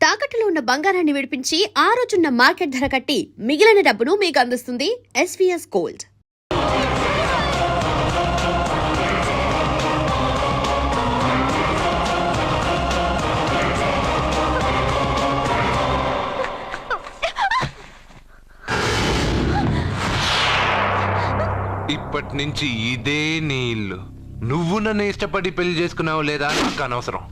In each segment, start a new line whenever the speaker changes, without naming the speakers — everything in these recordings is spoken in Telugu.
తాకట్టులో ఉన్న బంగారాన్ని విడిపించి ఆ రోజున్న మార్కెట్ ధర కట్టి మిగిలిన డబ్బును మీకు అందిస్తుంది ఎస్వీఎస్ గోల్డ్
ఇప్పటి నుంచి ఇదే నీ ఇల్లు నువ్వు నన్ను ఇష్టపడి పెళ్ళి చేసుకున్నావు లేదా నాకు అనవసరం.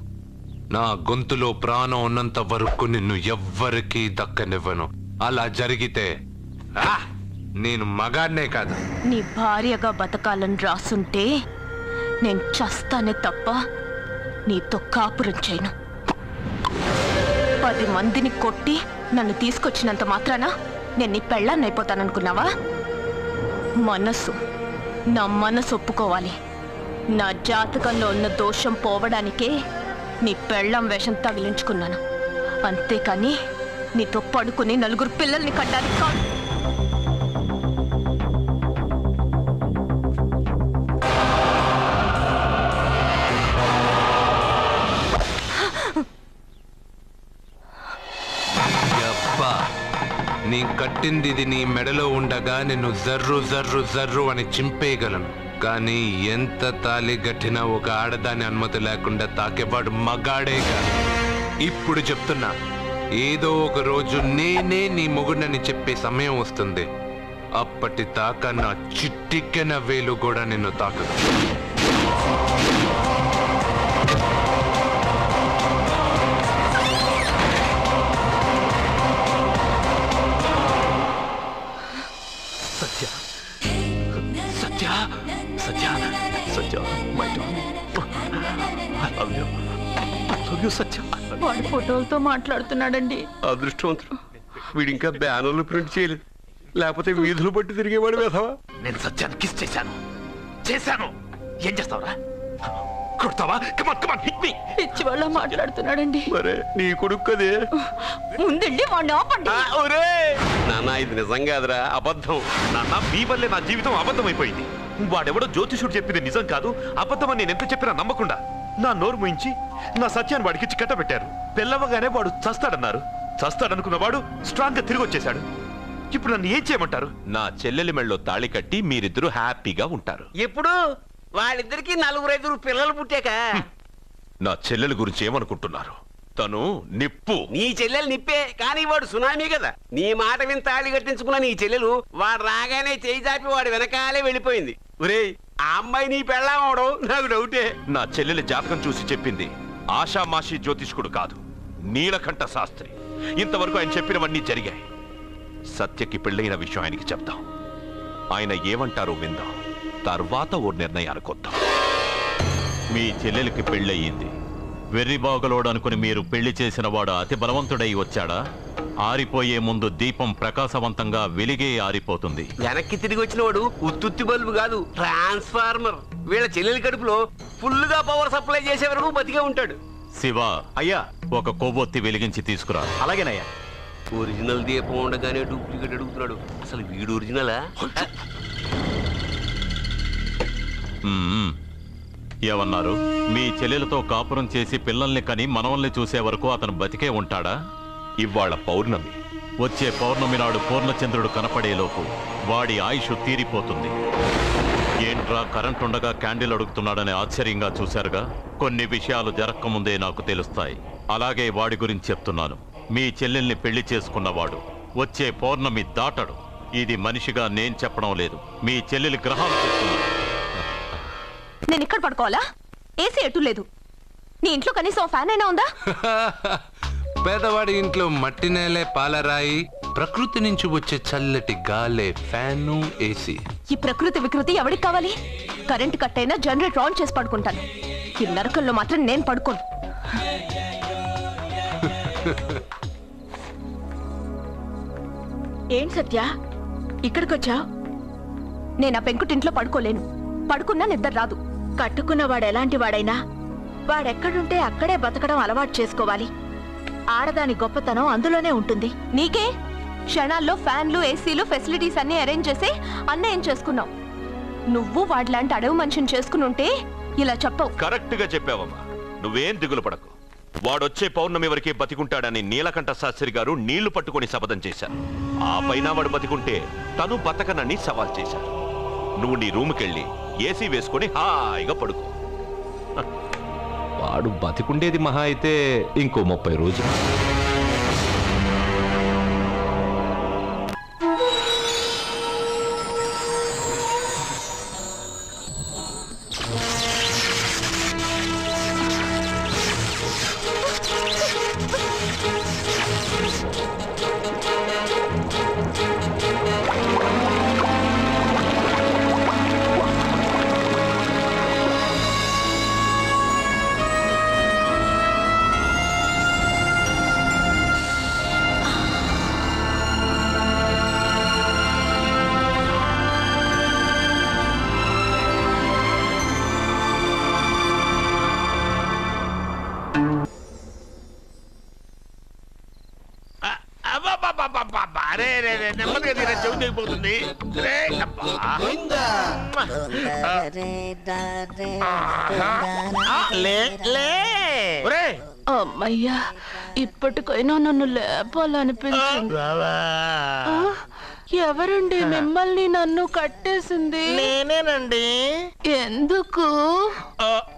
నా గొంతులో ప్రాణం ఉన్నంత వరకు నిన్ను ఎవ్వరికీ దక్కనివ్వను. అలా జరిగితే ఆ, నేను మగాడ్నే కాదు.
నీ భార్యగా బతకాలని రాసుంటే నేను చస్తానే తప్ప నీతో కాపురం చేయను. పది మందిని కొట్టి నన్ను తీసుకొచ్చినంత మాత్రాన నేను నీ పెళ్ళాన్ని అయిపోతాననుకున్నావా? మనసు నా మనసు ఒప్పుకోవాలి. నా జాతకంలో ఉన్న దోషం పోవడానికే నీ పెళ్ళం వేషం తగిలించుకున్నాను. అంతేకాని నీతో పడుకుని నలుగురు పిల్లల్ని కట్టడానికి కాదు.
నీ కట్టింది నీ మెడలో ఉండగా నిన్ను జర్రు జర్రు జర్రు అని చింపేయగలను. కానీ ఎంత తాలి గట్టినా ఒక ఆడదాని అనుమతి లేకుండా తాకేవాడు మగాడే కాదు. ఇప్పుడు చెప్తున్నా ఏదో ఒక రోజు నేనే నీ మొగుడని చెప్పే సమయం వస్తుంది. అప్పటి దాకా నా చిట్టిక్కెన వేలు కూడా నిన్ను తాకదు.
My I love you I love you Satya
వాడి ఫోటోలతో మాట్లాడుతున్నాడండి.
అదృష్టవంతుడు. వీడు ఇంకా బ్యానర్లు ప్రింట్ చేయలేదు. లేకపోతే వీధులు పట్టి తిరిగేవాడు వేధవా? నేను సత్యాన్ని కిస్ చేశాను. చేశాను. ఏం చేస్తావురా? కొడతావా? కమాన్ కమాన్ హిట్ మీ
పిచ్చి వాళ్ళ మాట్లాడుతున్నాడండి.
మరే నీ కొడుకు కదే?
ముందండి వాడిని ఆపండి.
ఒరే నాన్న ఇది నిజం కాదురా అబద్ధం.
నాన్న మీ వల్లే నా జీవితం అబద్ధమైపోయింది. వాడెవడో జ్యోతిషుడు చెప్పింది నిజం కాదు అబద్ధమని నేను ఎంత చెప్పినా నమ్మకుండా. నా నోరు ముయించి నా సత్యాన్ని వాడికిచ్చి కట్టబెట్టారు పెళ్ళవగానే వాడు చస్తాడన్నారు. చస్తాడనుకున్న వాడు స్ట్రాంగ్గా తిరిగి వచ్చేశాడు. ఇప్పుడు నన్ను ఏం చేయమంటారు? నా చెల్లెలి మెళ్ళలో తాళి కట్టి మీరిద్దరూ హ్యాపీగా ఉంటారు.
ఎప్పుడు? వాళ్ళిద్దరికి నలుగురు ఐదుగురు పిల్లలు పుట్టాక.
నా చెల్లెలి గురించి ఏమనుకుంటున్నారు? తను నిప్పు.
నీ చెల్లెలు నిప్పే కానీ వాడు సునామీ కదా. నీ మాట విని తాళి కట్టించుకున్న నీ చెల్లెలు వాడు రాగానే చేయి చాపి వాడు వెనకాలే వెళ్ళిపోయింది. ఒరేయ్ ఆ అమ్మాయి నీ పెళ్ళాం అవడం నాకు డౌటే.
నా చెల్లెలి జాతకం చూసి చెప్పింది ఆషామాషి జ్యోతిష్కుడు కాదు నీలకంఠ శాస్త్రి. ఇంతవరకు ఆయన చెప్పినవన్నీ జరిగాయి. సత్యకి పెళ్ళైన విషయం ఆయనకి చెప్దాం. ఆయన ఏమంటారో విందాం. తర్వాత ఓ నిర్ణయానికి వద్దాం
మీ చెల్లెలికి పెళ్ళయింది. వెర్రిబాగలోడు అనుకుని మీరు పెళ్ళి చేసిన వాడు అతి బలవంతుడై వచ్చాడా? ఆరిపోయే ముందు దీపం ప్రకాశవంతంగా వెలిగే ఆరిపోతుంది.
వెనక్కి తిరిగి వచ్చిన వాడు ఉత్తుత్తి బల్బు కాదు ట్రాన్స్ఫార్మర్. వీళ్ళ చెల్లెలి కడుపులో ఫుల్గా పవర్ సప్లై చేసే వరకు బతికే ఉంటాడు.
శివ
అయ్యా.
ఒక కొవ్వొత్తి వెలిగించి తీసుకురా.
అలాగేనయ్యా.
ఒరిజినల్ దీపం ఉండగానే డూప్లికేట్ అడుగుతున్నాడు. అసలు వీడు ఒరిజినలా.
ఏమన్నారు? మీ చెల్లెలతో కాపురం చేసి పిల్లల్ని కని మనవల్ని చూసే వరకు అతను బతికే ఉంటాడా?
ఇవాళ పౌర్ణమి.
వచ్చే పౌర్ణమి నాడు పూర్ణచంద్రుడు కనపడేలోపు వాడి ఆయుష్ తీరిపోతుంది. ఏంట్రా కరెంట్ ఉండగా క్యాండిల్ అడుగుతున్నాడని ఆశ్చర్యంగా చూశారుగా? కొన్ని విషయాలు జరక్కముందే నాకు తెలుస్తాయి. అలాగే వాడి గురించి చెప్తున్నాను. మీ చెల్లెల్ని పెళ్ళి చేసుకున్నవాడు. వచ్చే పౌర్ణమి దాటడు. ఇది మనిషిగా నేను చెప్పడం లేదు. మీ చెల్లెలి గ్రహాలు చెప్తున్నాను
నేను ఇక్కడ పడుకోవాలా? ఏసీ ఎటు లేదు. నీ ఇంట్లో కనీసం ఫ్యాన్ అయినా ఉందా?
పేదవాడి ఇంట్లో మట్టి నేలే పాలరాయి ప్రకృతి నుంచి వచ్చే చల్లటి గాలే ఫ్యాను ఏసీ
ఈ ప్రకృతి వికృతి ఎవరికి కావాలి? కరెంట్ కట్ అయినా జనరేటర్ ఆన్ చేసి పడుకుంటాను. ఈ నరకంలో మాత్రం నేను పడుకోను. ఏం సత్య? ఇక్కడికొచ్చా నేను ఆ పెంకుటింట్లో పడుకోలేను. పడుకున్నా నిద్ర రాదు. కట్టుకున్నవాడు ఎలాంటి వాడైనా? వాడెక్కడుంటే అక్కడే బతకడం అలవాటు చేసుకోవాలి. ఆడదాని గొప్పతనం అందులోనే ఉంటుంది. నీకే? క్షణాల్లో ఫ్యాన్లు ఏసీలు ఫెసిలిటీస్ అన్ని అరేంజ్ చేసి అన్నయం చేసుకున్నావు? నువ్వు వాడిలాంటి అడవి మనిషిని చేసుకుని ఉంటే ఇలా చెప్పవు.
కరెక్ట్గా చెప్పావమ్మా. నువ్వేం దిగులు పడకు. వాడొచ్చే పౌర్ణమి వరకే బతికుంటాడని నీలకంఠ శాస్త్రి గారు నీళ్ళు పట్టుకొని శపథం చేశారు. ఆ పైన వాడు బతికుంటే తను బతకనని సవాల్ చేశారు. నువ్వు నీ రూమ్కెళ్ళి ఏసీ వేసుకొని హాయిగా పడుకో.
వాడు బతికుండేది మహా అయితే ఇంకో ముప్పై రోజులు.
తీరా చెవి దిగిపోతుంది రే అబ్బా ఆ, లే లే. ఒరే.
అమ్మయ్యా ఇప్పటికైనా నన్ను లేపాలనిపించింది.
బావా.
ఆ, ఎవరండి మిమ్మల్ని నన్ను కట్టేసింది?
నేనేనండి.
ఎందుకు?
ఆ,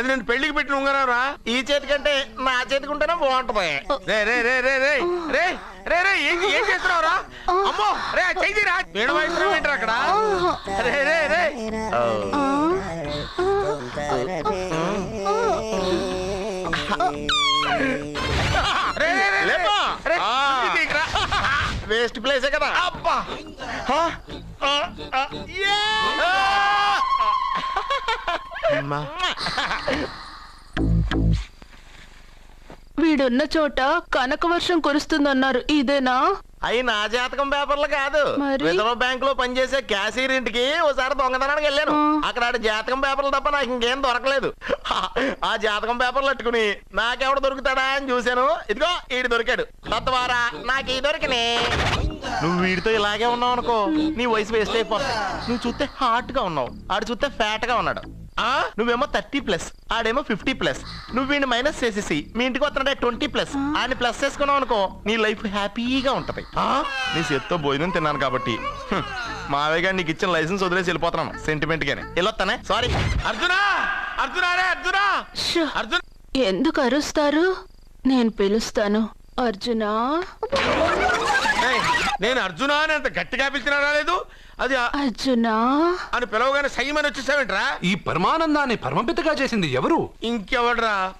అది నేను పెళ్ళికి పెట్టిన ఉంగరారా ఈ చేతి కంటే నా చేతికి ఉంటేనే బాగుంటది రే రే రే రే రే రే రే రే ఏం ఏం చేస్తున్నావురా అమ్మో రే చెయ్యిరా వేణు వాయిస్తున్నావు ఏంట్రా అక్కడ రే రే రే రే, రే, రే, రే. రే. వేస్ట్ ప్లేసే కదా అబ్బా.
వీడున్న చోట కనక వర్షం కురుస్తుందన్నారు. ఇదేనా?
అయి నా జాతకం పేపర్లు కాదు.
మరి?
రిజర్వ్ బ్యాంక్లో పనిచేసే క్యాషియర్ ఇంటికి ఒకసారి దొంగతనానికి వెళ్ళాను. అక్కడ ఆడ జాతకం పేపర్లు తప్ప నాకు ఇంకేం దొరకలేదు. ఆ జాతకం పేపర్లు పట్టుకుని నాకెవడ దొరుకుతాడా అని చూశాను. ఇదిగో ఈడు దొరికాడు. తద్వారా నాకు ఈ దొరికినే. నువ్వు వీడితో ఇలాగే ఉన్నావు అనుకో నీ వయసు వేస్ట్ అయిపోతుంది నువ్వు చూస్తే హాట్గా ఉన్నావు. ఆడు చూస్తే ఫ్యాట్గా ఉన్నాడు. ఆ? నువ్వేమో థర్టీ ప్లస్ ఆడేమో ఫిఫ్టీ ప్లస్. నువ్వు వీడిని మైనస్ చేసేసి మీ ఇంటికి వస్తున్నాడే ట్వంటీ ప్లస్. ఆయన ప్లస్ చేసుకున్నావు అనుకో నీ లైఫ్ హ్యాపీగా ఉంటది. ఆ? నీ చేత్తో భోజనం తిన్నాను కాబట్టి. హ్మ్, మావయ్య గారు నీకు ఇచ్చిన లైసెన్స్ వదిలేసి వెళ్ళిపోతున్నాను సెంటిమెంట్ గానే. వెళ్ళొస్తానే సారీ అర్జునా! అర్జునా రే అర్జునా!
షో,
అర్జున్!
ఎందుకు అరుస్తారు? నేను పిలుస్తాను. అర్జునా?
నేను అర్జునా అని అంత గట్టిగా పిలిచినా రాలేదు. అది ఆ-
అర్జునా?
అని పిలవగానే సైమని వచ్చేసావేంట్రా?
ఈ పరమానందాన్ని పరమపితగా చేసింది ఎవరు?
ఇంకెవడ్రా?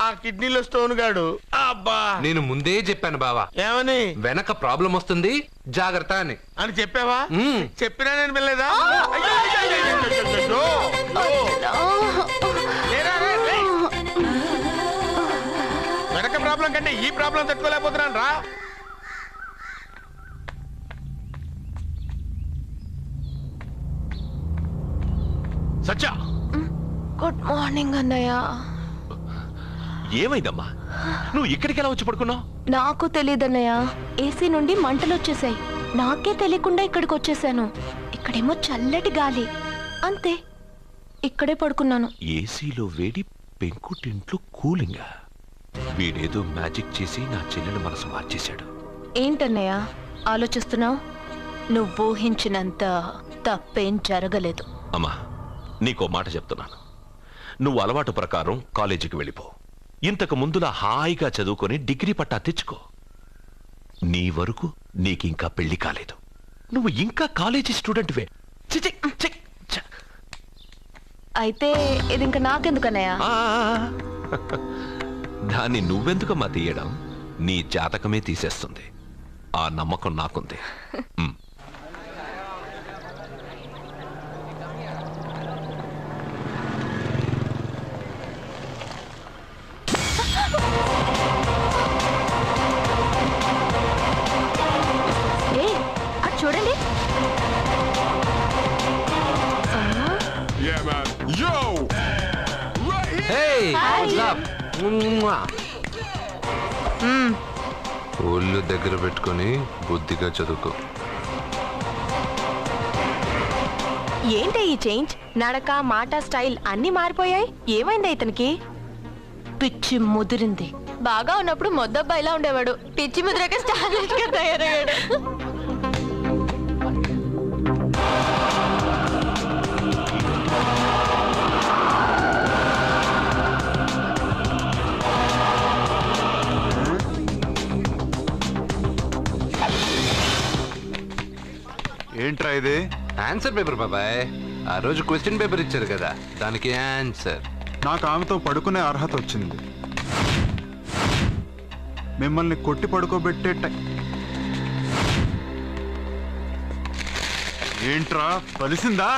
ఆ కిడ్నీలో స్టోన్ గాడు. అబ్బా!
నేను ముందే చెప్పాను బావా.
ఏమని?
వెనక ప్రాబ్లం వస్తుంది జాగ్రత్త అని.
అని చెప్పావా?
మ్మ్.
చెప్పినా నేను వెళ్ళలేదా అయ్యో, అయ్యో, అయ్యో, అయ్యో, అయ్యో, అయ్యో, అయ్యో. లేరా, రే, రే. వెనక ప్రాబ్లం కంటే ఈ ప్రాబ్లం తట్టుకోలేకపోతున్నాను రా.
సత్య!
గుడ్ మార్నింగ్ అన్నయ్య.
ఏమైందమ్మా? నువ్వు ఇక్కడికి ఎలా వచ్చి పడుకున్నావు?
నాకు తెలియదన్నయ్య ఏసీ నుండి మంటలు వచ్చేసాయి. నాకే తెలియకుండా ఇక్కడికి వచ్చేసాను. ఇక్కడేమో చల్లటి గాలి. అంతే. ఇక్కడే పడుకున్నాను.
ఏసీలో వేడి పెంకుటింట్లో కూలింగా. వీడేదో మ్యాజిక్ చేసి నా చెల్లెలు మనసు మార్చేశాడు.
ఏంటన్నయ్య? ఆలోచిస్తున్నావు? నువ్వు ఊహించినంత తప్పేం జరగలేదు.
అమ్మా నీకో మాట చెప్తున్నాను. నువ్వు అలవాటు ప్రకారం కాలేజీకి వెళ్ళిపో. ఇంతకు ముందులా హాయిగా చదువుకొని డిగ్రీ పట్టా తెచ్చుకో. నీ వరకు నీకింకా పెళ్ళి కాలేదు. నువ్వు ఇంకా కాలేజీ స్టూడెంట్వే. చి, చి, చి, ఛ.
అయితే ఇది ఇంకా నాకెందుకన్నయ్య?
ఆ, దాన్ని నువ్వెందుకమ్మా తీయడం? నీ జాతకమే తీసేస్తుంది. ఆ నమ్మకం నాకుంది. ఉమ్.
బుద్ధిగా చదువుకో.
ఏంటి ఈ చేంజ్? నడక మాట స్టైల్ అన్ని మారిపోయాయి? ఏమైంది ఇతనికి? పిచ్చి ముదిరింది. బాగా ఉన్నప్పుడు మొద్దబ్బాయిలా ఉండేవాడు. పిచ్చి ముదిరాక స్టాలిష్గా తయారయ్యాడు.
ఏంట్రా ఇది?
ఆన్సర్ పేపర్ బాబాయ్. ఆ రోజు క్వశ్చన్ పేపర్ ఇచ్చారు కదా. దానికి ఆన్సర్
నాకు ఆమెతో పడుకునే అర్హత వచ్చింది. మిమ్మల్ని కొట్టి పడుకోబెట్టే టై ఏంట్రా? బలిసిందా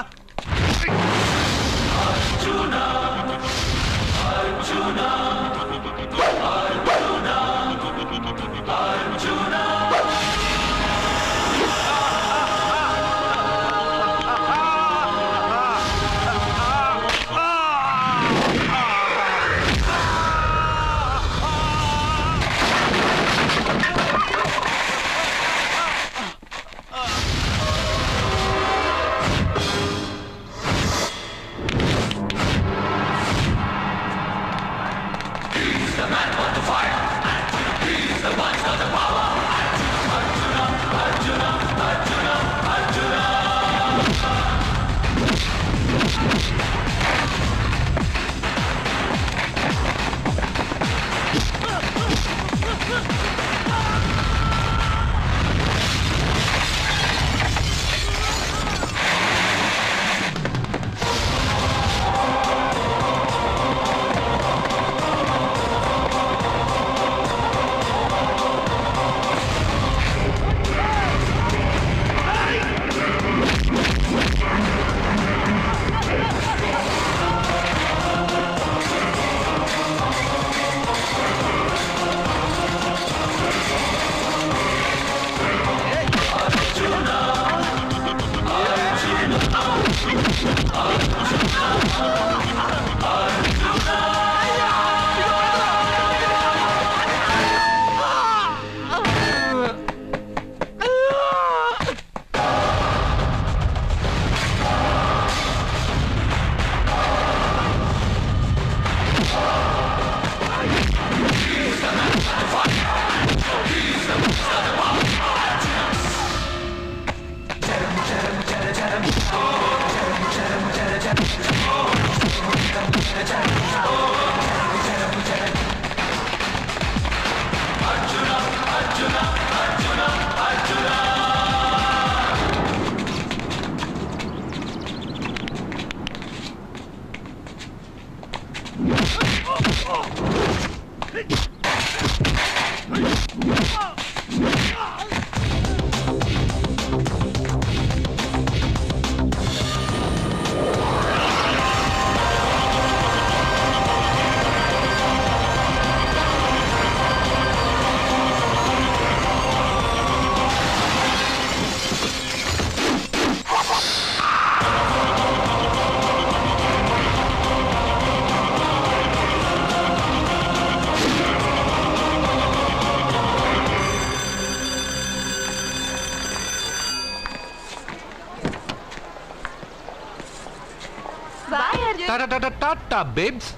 టాటా బేబ్స్?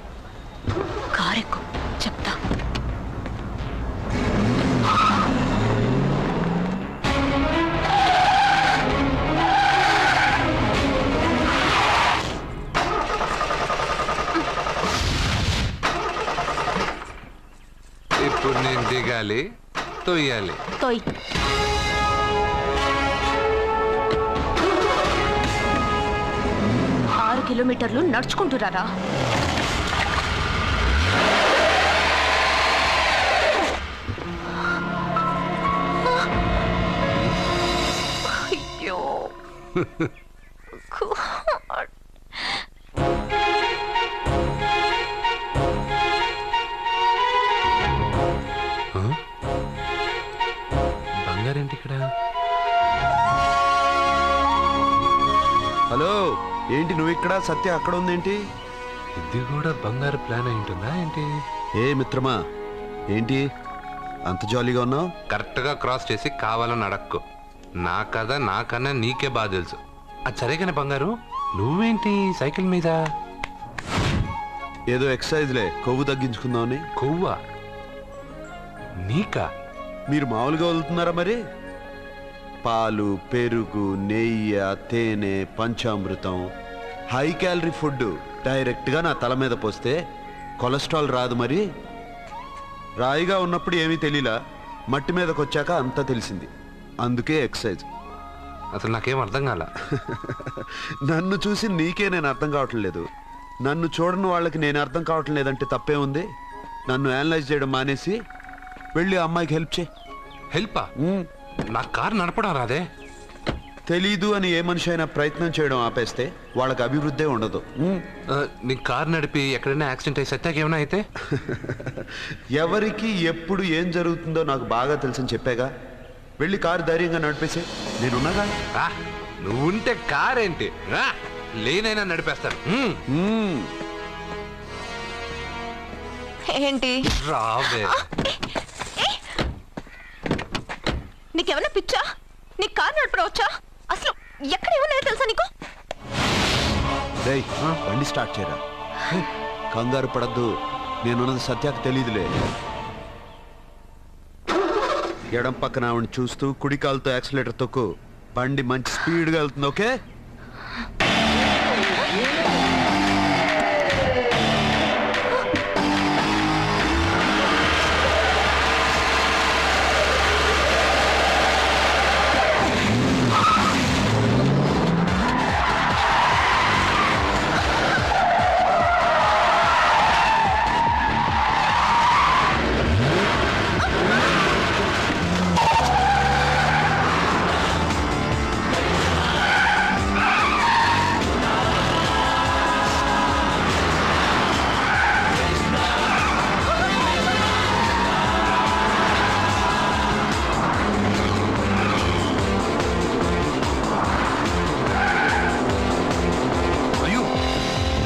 కారెక్కు చెప్తా.
ఇప్పుడు నేను దిగాలి తొయ్యాలి.
తోయ్. కిలోమీటర్లు నడుచుకుంటున్నారా? అయ్యో.
ఇక్కడ
సత్య అక్కడ ఉందేంటి?
ఇది కూడా బంగారు ప్లాన్ అయి ఉంటుందా ఏంటి?
ఏ మిత్రమా ఏంటి? అంత జాలీగా ఉన్నావు?
కరెక్ట్గా క్రాస్ చేసి కావాలని అడక్కు. నా కథ నాకన్నా నీకే బాగా తెలుసు. అది సరేగానే బంగారు నువ్వేంటి సైకిల్ మీద?
ఏదో ఎక్సర్సైజ్లే కొవ్వు తగ్గించుకుందామని.
కొవ్వా? నీకా?
మీరు మామూలుగా వదులుతున్నారా మరి? పాలు పెరుగు నెయ్యి తేనె పంచామృతం హై క్యాలరీ ఫుడ్ డైరెక్ట్గా నా తల మీద పోస్తే కొలెస్ట్రాల్ రాదు మరి. రాయిగా ఉన్నప్పుడు ఏమీ తెలియలా మట్టి మీదకి వచ్చాక అంతా తెలిసింది. అందుకే ఎక్సర్సైజ్
అసలు నాకేం అర్థం కాల?
నన్ను చూసి నీకే నేను అర్థం కావట్లేదు నన్ను చూడని వాళ్ళకి నేను అర్థం కావటం లేదంటే తప్పే ఉంది. నన్ను అనలైజ్ చేయడం మానేసి వెళ్ళి అమ్మాయికి హెల్ప్ చేయి.
హెల్పా. నా కారు నడపడం రాదే.
తెలీదు అని ఏ మనిషి అయినా ప్రయత్నం చేయడం ఆపేస్తే వాళ్ళకి అభివృద్ధే ఉండదు. ఉమ్.
ఆ, నీ కారు నడిపి ఎక్కడైనా యాక్సిడెంట్ అయ్యి సత్యాకి ఏమైనా అయితే?
ఎవరికి ఎప్పుడు ఏం జరుగుతుందో నాకు బాగా తెలుసని చెప్పాగా. వెళ్ళి కారు ధైర్యంగా నడిపేసే. నేనున్నాగా?
ఆ, నువ్వుంటే కారేంటి రా, లేనైనా నడిపేస్తాను.
ఏంటి?
రావే.
నీకేమన్నా పిచ్చా? నీకు కారు నడపడం వచ్చా? అసలు ఎక్కడ ఏమన్నా తెలుసా నీకు?
బండి స్టార్ట్ చేయరా. కంగారు పడద్దు. నేనున్నది సత్యాకు తెలియదులే ఎడం పక్కన ఆవిడ చూస్తూ కుడి కాలుతో యాక్సిలేటర్ తొక్కు. బండి మంచి స్పీడ్గా వెళ్తుంది ఓకే?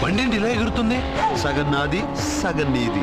బండి ఇలా ఎగురుతుంది?
సగం నాది సగం నీది.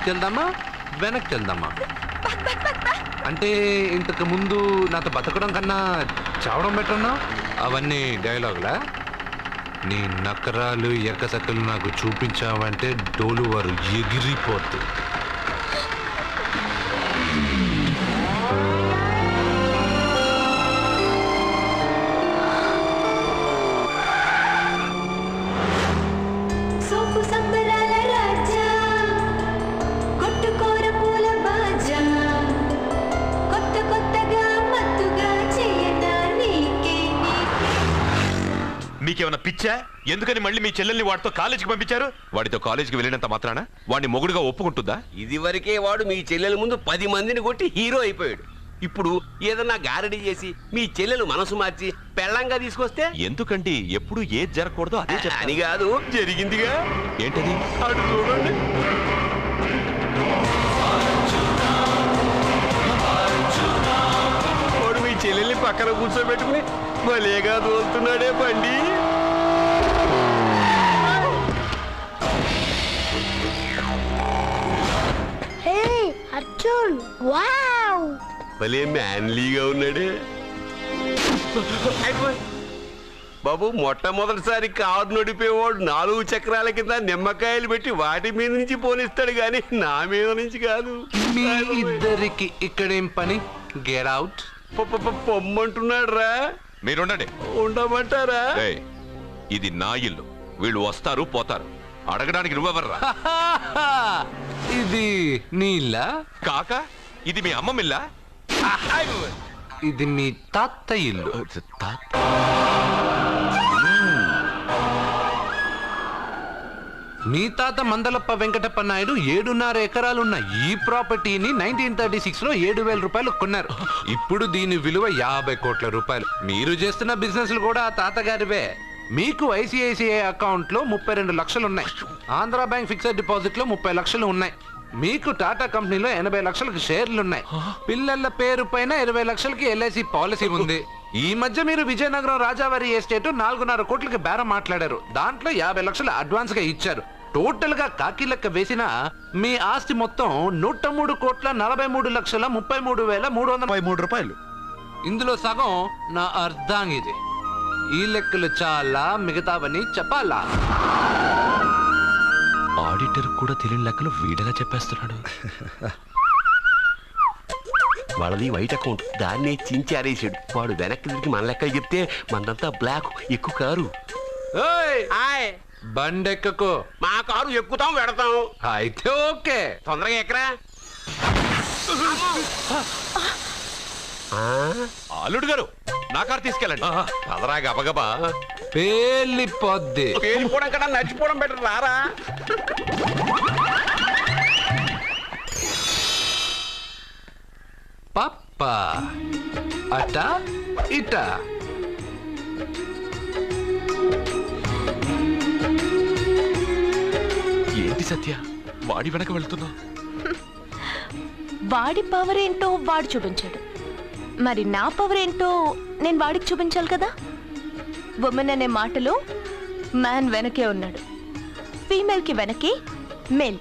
ముందుకెళ్దామా వెనక్కి వెళ్దామా అంటే ఇంతకు ముందు నాతో బతకడం కన్నా చావడం బెటర్నా అవన్నీ డైలాగులా? నీ నకరాలు ఎక్కసక్కలు నాకు చూపించావంటే డోలు వారు
మీకేమైనా పిచ్చా? ఎందుకని మళ్ళీ మీ చెల్లెల్ని వాడితో కాలేజీకి పంపించారు? వాడితో కాలేజీకి వెళ్ళినంత మాత్రాన? వాడిని మొగుడుగా ఒప్పుకుంటుందా?
ఇదివరకే వాడు మీ చెల్లెల ముందు పది మందిని కొట్టి హీరో అయిపోయాడు. ఇప్పుడు ఏదన్నా గారడీ చేసి మీ చెల్లెలు మనసు మార్చి పెళ్ళంగా తీసుకొస్తే?
ఎందుకండి? ఎప్పుడు ఏది జరగకూడదో అదే
అని కాదు. జరిగిందిగా?
ఏంటది
అటు చూడండి. పక్కన కూర్చోబెట్టుకుని భలేగా తోలుతున్నాడే బండి.
Hey Arjun wow.
భలే మ్యాన్లీగా ఉన్నాడే. బాబు మొట్టమొదటిసారి కారు నడిపేవాడు నాలుగు చక్రాల కింద నిమ్మకాయలు పెట్టి వాటి మీద నుంచి పోనిస్తాడు గాని నా మీద నుంచి కాదు.
మీ ఇద్దరికి ఇక్కడేం పని? గెట్ అవుట్
పొ- పొ- పొ- పొమ్మంటున్నాడు రా
మీరుండండి.
ఉండమంటారా?
ఏయ్, ఇది నా ఇల్లు. వీళ్ళు వస్తారు పోతారు. అడగడానికి నువ్వెవర్రా?
ఇది నీళ్ళ
కాక ఇది మీ అమ్మ మిల్లా
ఇది మీ తాత ఇల్లు. మీ తాత మందలప్ప వెంకటప్ప నాయుడు ఏడున్నర ఎకరాలున్న ఈ ప్రాపర్టీని నైన్టీన్ థర్టీ సిక్స్లో ఏడు వేల రూపాయలు కొన్నారు. ఇప్పుడు దీని విలువ యాభై కోట్ల రూపాయలు. మీరు చేస్తున్న బిజినెస్లు కూడా ఆ తాతగారివే. మీకు ఐసిఐసిఐ అకౌంట్లో ముప్పై రెండు లక్షలు ఉన్నాయి ఆంధ్ర బ్యాంక్ ఫిక్స్డ్ డిపాజిట్లో ముప్పై లక్షలు ఉన్నాయి. మీకు టాటా కంపెనీలో ఎనభై లక్షలకు షేర్లు ఉన్నాయి పిల్లల పేరు పైన ఇరవై లక్షలకి ఎల్ఐసి పాలసీ ఉంది. ఈ మధ్య మీరు విజయనగరం రాజావారి ఎస్టేట్ నాలుగున్నర కోట్లకి బేరం మాట్లాడారు. దాంట్లో యాభై లక్షలు అడ్వాన్స్గా ఇచ్చారు. టోటల్గా కాకి లెక్క వేసిన మీ ఆస్తి మొత్తం నూట మూడు కోట్ల నలభై మూడు లక్షల ముప్పై మూడు వేల మూడు వందల
ముప్పై మూడు రూపాయలు.
ఇందులో సగం నా అర్ధాంగిది ఈ లెక్కలు చాలా మిగతావని చెప్పాలా?
ఆడిటర్ కూడా తెలియని లెక్కలు వీడగా చెప్పేస్తున్నాడు.
వాళ్ళది వైట్ అకౌంట్. దాన్నే చించి ఆరేసాడు వాడు వెనక్కి తిరిగి మన లెక్కలు చెప్తే మనదంతా బ్లాక్ ఎక్కువ కారు.
ఏయ్! బండెక్కకు.
మా కారు ఎక్కుతాం పెడతాం
అయితే ఓకే.
తొందరగా ఎక్కరా.
అల్లుడు గారు నా కారు తీసుకెళ్ళండి.
పదరా గబగబా
పేలిపోద్ది.
పేలిపోవడం కన్నా నచ్చిపోవడం బెటర్ రారా.
పప్ప అట ఇట
ఏంటి సత్య? వాడి వెనక వెళ్తున్నా
వాడి పవర్ ఏంటో వాడు చూపించాడు. మరి నా పవర్ ఏంటో నేను వాడికి చూపించాలి కదా? ఉమెన్ అనే మాటలో మ్యాన్ వెనకే ఉన్నాడు. ఫీమేల్కి వెనకే మేల్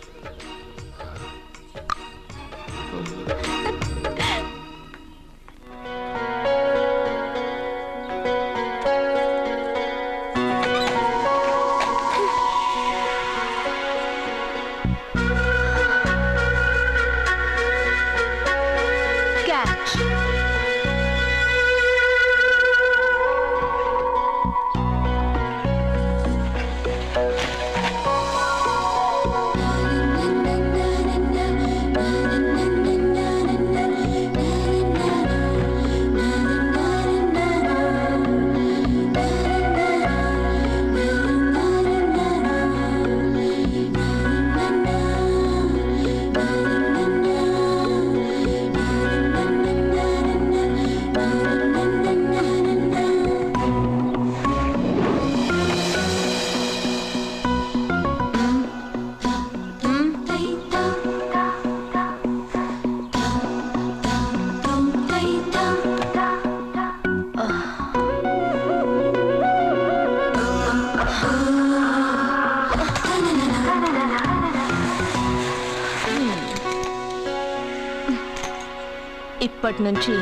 ఇప్పటి నుంచి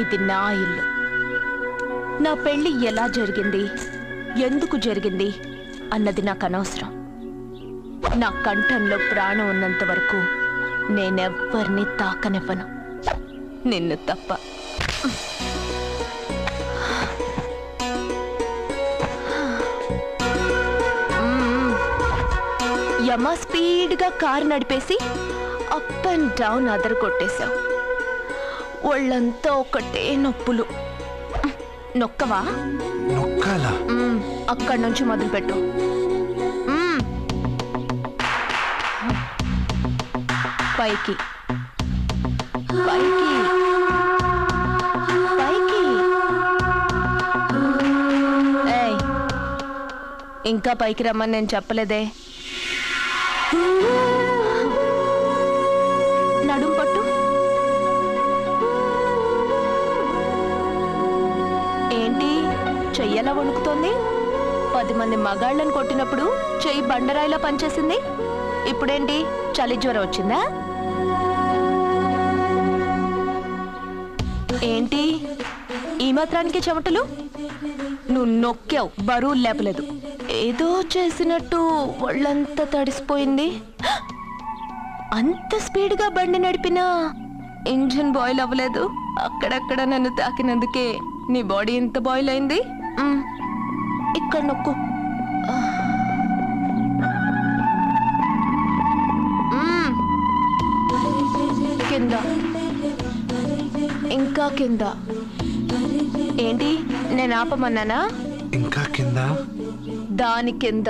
ఇది నా ఇల్లు. నా పెళ్ళి ఎలా జరిగింది? ఎందుకు జరిగింది? అన్నది నాకు అనవసరం. నా కంఠంలో ప్రాణం ఉన్నంత వరకు నేనెవ్వరిని తాకనివ్వను. నిన్ను తప్ప. యమా యమ స్పీడ్గా కారు నడిపేసి అప్ అండ్ డౌన్ అదర కొట్టేశావు ఒళ్ళంతా ఒకటే నొప్పులు. నొక్కవా?
నొక్కాలా.
అక్కడి నుంచి మొదలుపెట్టు. మ్మ్. పైకి. పైకి. పైకి. ఏయ్, ఇంకా పైకి రమ్మని నేను చెప్పలేదే. మగాళ్ళని కొట్టినప్పుడు చెయ్యి బండరాయిలా పనిచేసింది? ఇప్పుడేంటి? చలి జ్వరం వచ్చిందా? ఏంటి? ఈ మాత్రానికి చెమటలు? నువ్వు నొక్కావు బరువు లేపలేదు. ఏదో చేసినట్టు వాళ్ళంతా తడిసిపోయింది. అంత స్పీడ్గా బండి నడిపినా ఇంజిన్ బాయిల్ అవ్వలేదు. అక్కడక్కడ నన్ను తాకినందుకే నీ బాడీ ఇంత బాయిల్ అయింది. ఇక్కడ నొక్కు. ఇంకా కింద. ఏంటి నేను ఆపమన్నానా?
ఇంకా కింద?
దాని కింద.